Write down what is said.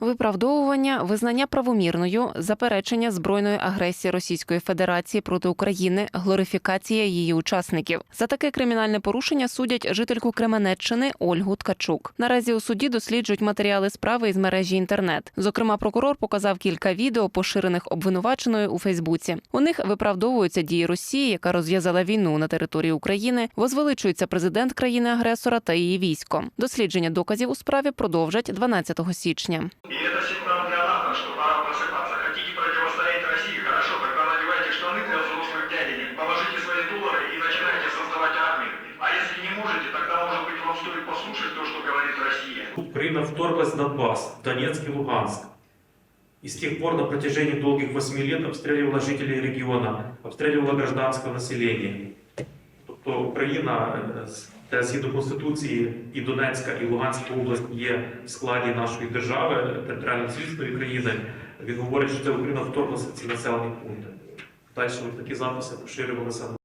Виправдовування, визнання правомірною, заперечення збройної агресії Російської Федерації проти України, глорифікація її учасників. За таке кримінальне порушення судять жительку Кременеччини Ольгу Ткачук. Наразі у суді досліджують матеріали справи із мережі інтернет. Зокрема, прокурор показав кілька відео, поширених обвинуваченою у Фейсбуці. У них виправдовуються дії Росії, яка розв'язала війну на території України, возвеличується президент країни-агресора та її військо. Дослідження доказів у справі продовжать 12 січня. Послушать то, что говорит Россия. Украина вторглась в Донбасс, в Донецк и Луганск. И с тех пор на протяжении долгих восьми лет обстреливала жителей региона, обстреливала гражданское население. Тобто Україна, е, згідно Конституції і Донецька, і Луганська область є в складі нашої держави, територіально цілісної країни, він говорить, що це Україна вторглася ці населені пункти. Далі такі записи поширювалися